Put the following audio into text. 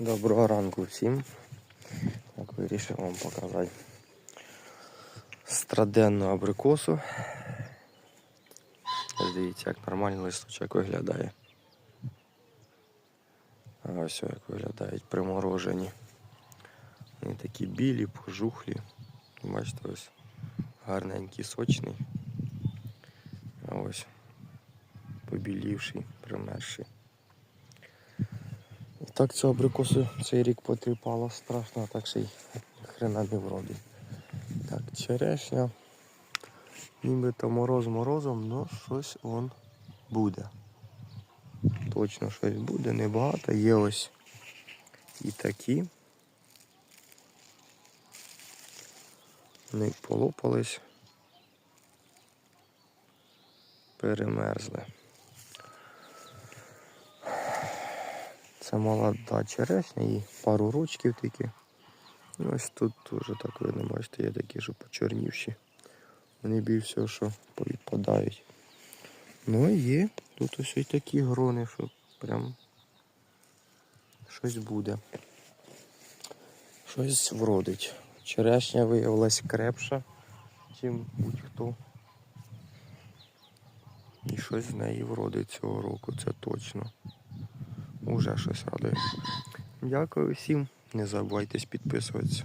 Доброго ранку всім. Як вирішив вам показати страденну абрикосу. Дивіться, як нормальний листочок виглядає. А ось як виглядають приморожені. Вони такі білі, пожухлі. Бачите, ось гарненький, сочний. А ось побілівший, примерший. Так цю абрикосу цей рік потріпало страшно, так ще й хрена не вродить. Так, черешня. Нібито мороз морозом, але щось он буде. Точно щось буде, небагато. Є ось і такі. Вони полопались. Перемерзли. Це молода черешня і пару ручків тільки. Ось тут теж так видно, бачите, є такі, що почорнівші. Вони більш всього, що повідпадають. Ну і є тут ось і такі грони, що прям щось буде. Щось вродить. Черешня виявилась крепша, чим будь-хто. І щось з неї вродить цього року, це точно. Уже щось радує. Дякую всім. Не забувайте підписуватися.